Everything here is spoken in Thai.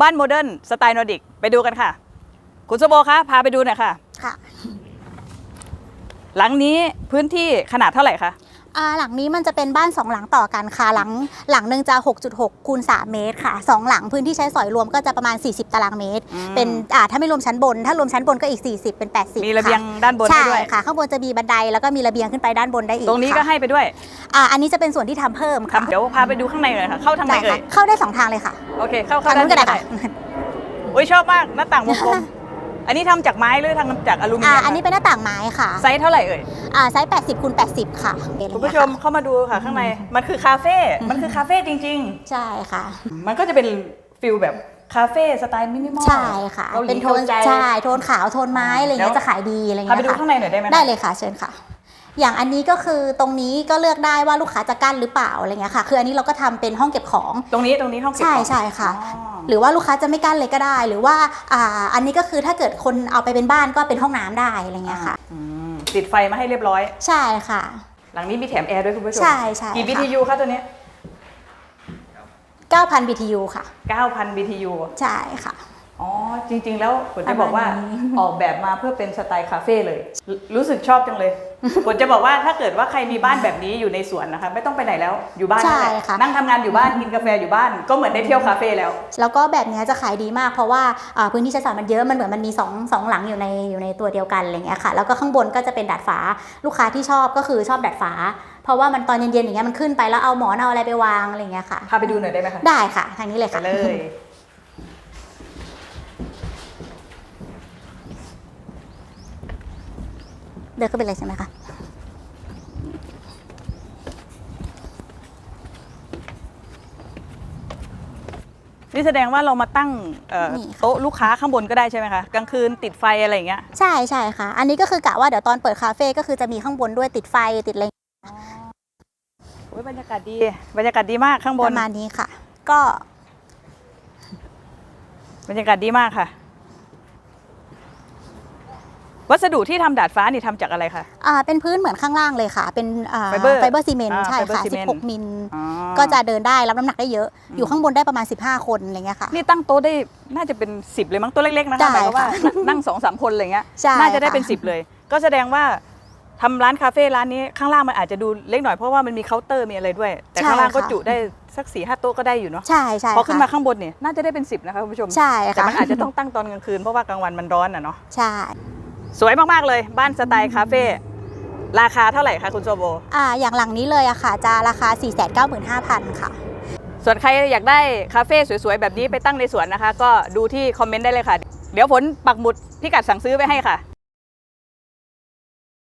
บ้านโมเดิร์นสไตล์นอร์ดิกไปดูกันค่ะ คุณสโบคะพาไปดูหน่อยค่ะ ค่ะ หลังนี้พื้นที่ขนาดเท่าไหร่คะอ่า หลังนี้มันจะเป็นบ้าน 2 หลังต่อกันค่ะ หลังหลังหนึ่งจะ 6.6คูณ3เมตรค่ะสองหลังพื้นที่ใช้สอยรวมก็จะประมาณ 40 ตารางเมตรอืมเป็นอ่าถ้าไม่รวมชั้นบน ถ้ารวมชั้นบนก็อีก 40 เป็น 80มีระเบียงค่ด้านบนให้ใช่ด้วยค่ะ ข้างบนจะมีบันไดแล้วก็มีระเบียงขึ้นไปด้านบนได้อีก ตรงนี้ก็ค่ะให้ไปด้วยอ่าอันนี้จะเป็นส่วนที่ทำเพิ่มครัค่ะบเดี๋ยวพาไปดูข้างในหน่อยค่ะ เข้าทางไหนได้เอ่ค่ะยเข้าได้สองทางเลยค่ะ โอเค เข้าเข้าทางนู้นก็ได้ด้าค่ะอุ้ยชอบมากหน้าต่างวงกลม อันนี้ทำจากไม้หรือทำจากอลูมิเนีอ่ายมอันนี้เป็นหน้าต่างไม้ค่ะไซส์เท่าไหร่เอ่ย อ่าไซส์ 80คูณ80 ค่ะคุณผู้ชมเข้ามาดูค่ะข้างใน มันคือคาเฟ่ มันคือคาเฟ่จริง ใช่ค่ะ ๆ มันก็จะเป็นฟิลแบบคาเฟ่สไตล์มินิมอลใช่ค่ะ กาหลีเป็นโทนใจ ใช่ โทนขาว โทนไม้ อะไรเงี้แล้ยว จะขายดีอะไรพาเงี้ยไปดูค่ะ ข้างในหน่อยได้ไหมคะได้เลยค่ะ เชิญค่ะ อย่างอันนี้ก็คือตรงนี้ก็เลือกได้ว่าลูกค้าจะกั้นหรือเปล่าอะไรเงี้ยค่ะ คืออันนี้เราก็ทำเป็นห้องเก็บของ ตรงนี้ตรงนี้ห้องเก็บใช่ของ ใช่ค่ะ อ๋อ หรือว่าลูกค้าจะไม่กั้นเลยก็ได้ หรือว่าอ่าอันนี้ก็คือถ้าเกิดคนเอาไปเป็นบ้านก็เป็นห้องน้ำได้อะไรเงี้ยค่ะ อืมติดไฟมาให้เรียบร้อย ใช่ค่ะ หลังนี้มีแถมแอร์ด้วยคุณผู้ชมใช่ใช่กี่ ค่ะ BTU คะตัวเนี้ย9,000 BTU ค่ะ 9,000 BTU ใช่ค่ะ อ๋อจริง ๆ แล้วผมจะบอกว่าประมาณนี้ออกแบบมาเพื่อเป็นสไตล์คาเฟ่เลยรู้รู้สึกชอบจังเลยผมจะบอกว่าถ้าเกิดว่าใครมีบ้านแบบนี้อยู่ในสวนนะคะ ไม่ต้องไปไหนแล้วอยู่บ้านนั่นแหละใช่ค่ะนั่งทำงานอยู่บ้านกินกาแฟอยู่บ้านก็เหมือนได้เที่ยวคาเฟ่แล้ว แล้วก็แบบเนี้ยจะขายดีมากเพราะว่าอ่าพื้นที่ใช้สอยมันเยอะมันเหมือนมันมีสองสองหลังอยู่ในอยู่ในตัวเดียวกันอะไรเงี้ยค่ะ แล้วก็ข้างบนก็จะเป็นดาดฟ้าลูกค้าที่ชอบก็คือชอบดาดฟ้าเพราะว่ามันตอนเย็นๆอย่างเงี้ยมันขึ้นไปแล้วเอาหมอนเอาอะไรไปวางอะไรเงี้ยค่ะพาไปดูหน่อยได้ไหมคะได้ค่ะทางนี้เลยไปค่ะเลย เดินเข้าไปเลยใช่ไหมคะนี่แสดงว่าเรามาตั้งเอ่อนี่ค่ะ โต๊ะลูกค้าข้างบนก็ได้ใช่ไหมคะกลางคืนติดไฟอะไรอย่างเงี้ยใช่ใช่ค่ะ อันนี้ก็คือกะว่าเดี๋ยวตอนเปิดคาเฟ่ก็คือจะมีข้างบนด้วยติดไฟติดอะไรโอ้ยบรรยากาศดีบรรยากาศดีมากข้างบปนระมาณนี้ค่ะ ก็บรรยากาศดีมากค่ะ วัสดุที่ทำดาดฟ้านี่ทำจากอะไรคะ อ่าเป็นพื้นเหมือนข้างล่างเลยค่ะ เป็นอ่าไฟเบอร์ไฟเบอร์ซีเมนต์อ่าใช่ไฟเบอร์ค่ะซีเมนต์16 มิล อ๋อก็จะเดินได้รับน้ำหนักได้เยอะ อยู่ข้างบนได้ประมาณ 15 คนอะไรเงี้ยค่ะ นี่ตั้งโต๊ะได้น่าจะเป็น 10 เลยมั้งตัวเล็กๆนะคะใช่หมายความว่าค่ะนั่งสองสามคนอะไรเงี้ยใช่น่าจะได้ค่ะเป็น10 เลย ก็แสดงว่าทำร้านคาเฟ่ร้านนี้ข้างล่างมันอาจจะดูเล็กหน่อยเพราะว่ามันมีเคาน์เตอร์มีอะไรด้วย แต่ข้างล่างก็จุได้สักสี่ห้าโต๊ะก็ได้อยู่เนาะใช่ใช่พอขึ้นมาค่ะข้างบนเนี่ยน่าจะได้เป็น 10 นะคะคุณผู้ชมใช่แต่ค่ะมันอาจจะต้องตั้งตอนกลางคืนเพราะว่ากลางวันมันร้อนอะเนาะ ใช่ สวยมากๆเลยบ้านสไตล์คาเฟ่ราคาเท่าไหร่คะคุณโซโบ อ่าอย่างหลังนี้เลยอะค่ะ จะราคา 495,000 ค่ะ ส่วนใครอยากได้คาเฟ่สวยๆ แบบนี้ไปตั้งในสวนนะคะ ก็ดูที่คอมเมนต์ได้เลยค่ะ เดี๋ยวฝนปักหมุดพิกัดสั่งซื้อไว้ให้ค่ะ